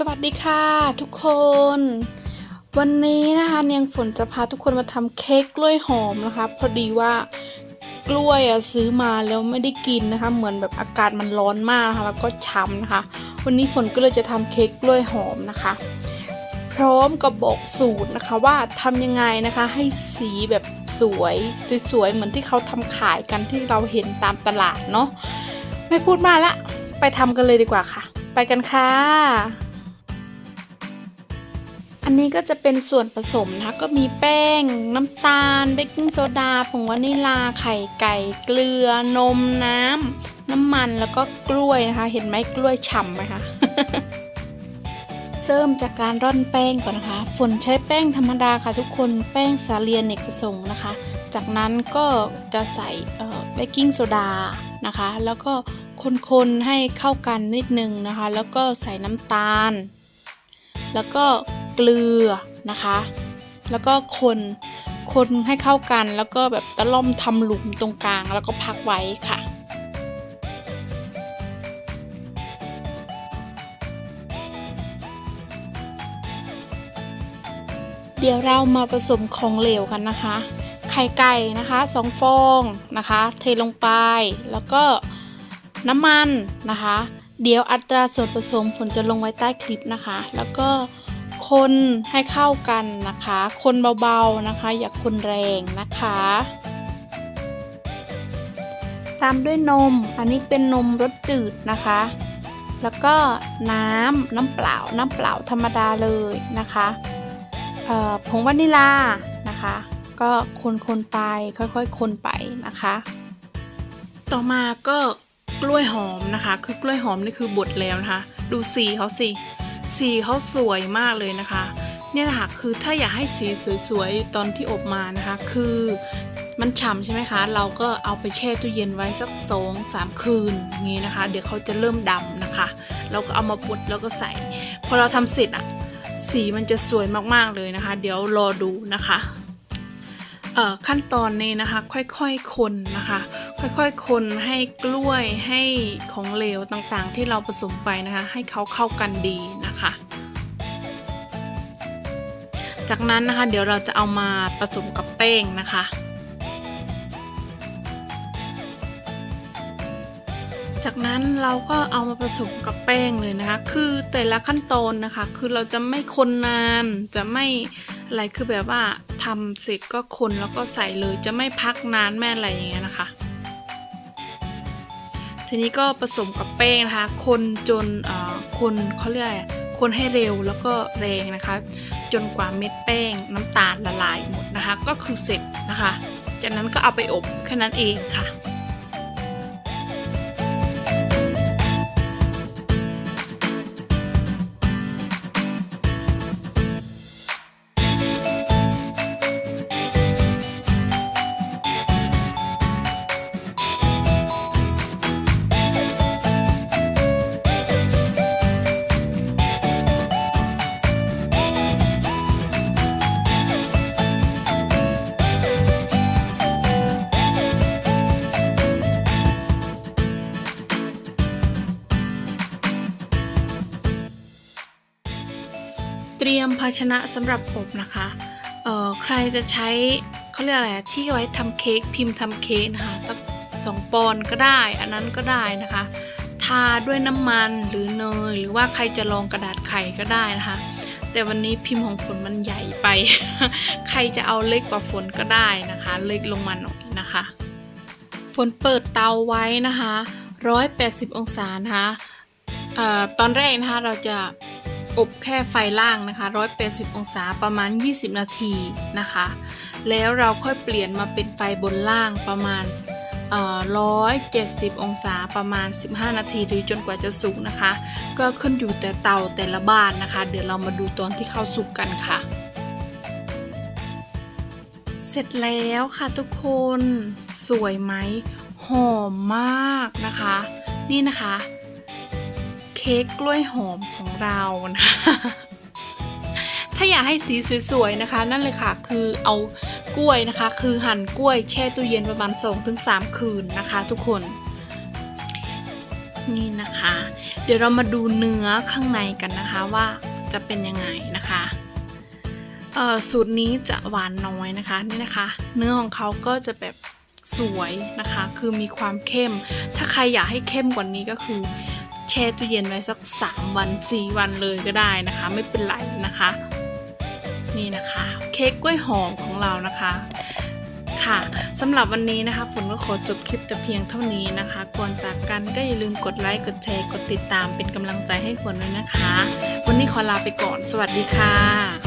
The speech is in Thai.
สวัสดีค่ะทุกคน วันนี้นะคะเนียงฝนจะพาทุกคนมาทำเค้กกล้วยหอมนะคะ พอดีว่ากล้วยอะซื้อมาแล้วไม่ได้กินนะคะ เหมือนแบบอากาศมันร้อนมากนะคะแล้วก็ช้ำนะคะ วันนี้ฝนก็เลยจะทำเค้กกล้วยหอมนะคะ พร้อมกับบอกสูตรนะคะว่าทำยังไงนะคะให้สีแบบสวยสวยๆเหมือนที่เขาทำขายกันที่เราเห็นตามตลาดเนาะไม่พูดมากละไปทำกันเลยดีกว่าค่ะ ไปกันค่ะ อันนี้ก็จะเป็นส่วนผสมนะคะก็มีแป้ง น้ำตาล เบกกิ้งโซดา ผงวานิลา ไข่ไก่ เกลือ นม น้ำ น้ำมัน แล้วก็กล้วยนะคะ เห็นไหมกล้วยฉ่ำไหมคะ เริ่มจากการร่อนแป้งก่อนนะคะ ฝนใช้แป้งธรรมดาค่ะทุกคน แป้งสาเลีอเนกประสงค์นะคะ จากนั้นก็จะใส่เบกกิ้งโซดานะคะ แล้วก็คนๆให้เข้ากันนิดนึงนะคะ แล้วก็ใส่น้ำตาล แล้วก็ เกลือนะคะ แล้วก็คนคนให้เข้ากันแล้วก็แบบตะล่อมทำหลุมตรงกลางแล้วก็พักไว้ค่ะเดี๋ยวเรามาผสมของเหลวกันนะคะ ไข่ไก่นะคะสองฟองนะคะ เทลงไป แล้วก็น้ำมันนะคะ เดี๋ยวอัตราส่วนผสมฝนจะลงไว้ใต้คลิปนะคะ แล้วก็ คนให้เข้ากันนะคะ คนเบาๆนะคะ อย่าคนแรงนะคะ ตามด้วยนม อันนี้เป็นนมรสจืดนะคะ แล้วก็น้ำน้ำเปล่าน้ำเปล่าธรรมดาเลยนะคะเอ่อผงวานิลานะคะ ก็คนๆไปค่อยๆ คนไปนะคะ ต่อมาก็กล้วยหอมนะคะ คือกล้วยหอมนี่คือบดแล้วนะคะ ดูสีเขาสิ สีเขาสวยมากเลยนะคะ เนี่ยนะค่ะคือถ้าอยากให้สีสวยๆ ตอนที่อบมานะคะ คือมันฉ่ำใช่ไหมคะ เราก็เอาไปแช่ตู้เย็นไว้สักสองสามคืนงนี้นะคะ เดี๋ยวเขาจะเริ่มดำนะคะ เราก็เอามาปุดแล้วก็ใส่ พอเราทำเสร็จอะสีมันจะสวยมากๆเลยนะคะ เดี๋ยวรอดูนะคะ ขั้นตอนนี้นะคะค่อยๆคนนะคะ ค่อยๆคนให้กล้วยให้ของเหลวต่างๆ ที่เราผสมไปนะคะ ให้เขาเข้ากันดีนะคะ จากนั้นนะคะเดี๋ยวเราจะเอามาผสมกับแป้งนะคะจากนั้นเราก็เอามาผสมกับแป้งเลยนะคะ คือแต่ละขั้นตอนนะคะ คือเราจะไม่คนนาน จะไม่ อะไรคือแบบว่าทำเสร็จก็คนแล้วก็ใส่เลยจะไม่พักนานแม่อะไรอย่างเงี้ยนะคะ ทีนี้ก็ผสมกับแป้งนะคะ คนจนเอ่อคนเขาเรียกอะไรคนให้เร็วแล้วก็แรงนะคะ จนกว่าเม็ดแป้งน้ำตาลละลายหมดนะคะ ก็คือเสร็จนะคะ จากนั้นก็เอาไปอบแค่นั้นเองค่ะ เตรียมภาชนะสำหรับอบนะคะเอ่อใครจะใช้เขาเรียกอะไรที่ไว้ทำเค้กพิมพ์ทำเค้กนะคะสักสองปอนก็ได้ อันนั้นก็ได้นะคะ ทาด้วยน้ำมันหรือเนย หรือว่าใครจะลองกระดาษไข่ก็ได้นะคะ แต่วันนี้พิมพ์ของฝนมันใหญ่ไป ใครจะเอาเล็กกว่าฝนก็ได้นะคะ เล็กลงมาหน่อยนะคะ ฝนเปิดเตาไว้นะคะ 180 องศานะคะเอ่อตอนแรกนะคะเราจะ อบแค่ไฟล่างนะคะ 180 องศาประมาณ 20 นาทีนะคะ แล้วเราค่อยเปลี่ยนมาเป็นไฟบนล่างประมาณเอ่อ170 องศาประมาณ 15 นาทีหรือจนกว่าจะสุกนะคะ ก็ขึ้นอยู่แต่เตาแต่ละบ้านนะคะ เดี๋ยวเรามาดูตอนที่เขาสุกกันค่ะ เสร็จแล้วค่ะทุกคนสวยไหมหอมมากนะคะ นี่นะคะ ค้กกล้วยหอมของเรานะคะถ้าอยากให้สีสวยๆนะคะ นั่นเลยค่ะคือเอากล้วยนะคะ คือหั่นกล้วยแช่ตู้เย็นประมาณ2-3คืนนะคะ ทุกคนนี่นะคะ เดี๋ยวเรามาดูเนื้อข้างในกันนะคะว่าจะเป็นยังไงนะคะเอ่อสูตรนี้จะหวานน้อยนะคะนี่นะคะ เนื้อของเขาก็จะแบบสวยนะคะ คือมีความเข้ม ถ้าใครอยากให้เข้มกว่านี้ก็คือ ช่ตู้เย็นไว้สัก 3 วัน 4 วันเลยก็ได้นะคะ ไม่เป็นไรนะคะ นี่นะคะ เค้กกล้วยหอมของเรานะคะค่ะสำหรับวันนี้นะคะฝนก็ขอจบคลิปแต่เพียงเท่านี้นะคะ ก่อนจากกันก็อย่าลืมกดไลค์กดแชร์กดติดตามเป็นกำลังใจให้ฝนด้วยนะคะ วันนี้ขอลาไปก่อน สวัสดีค่ะ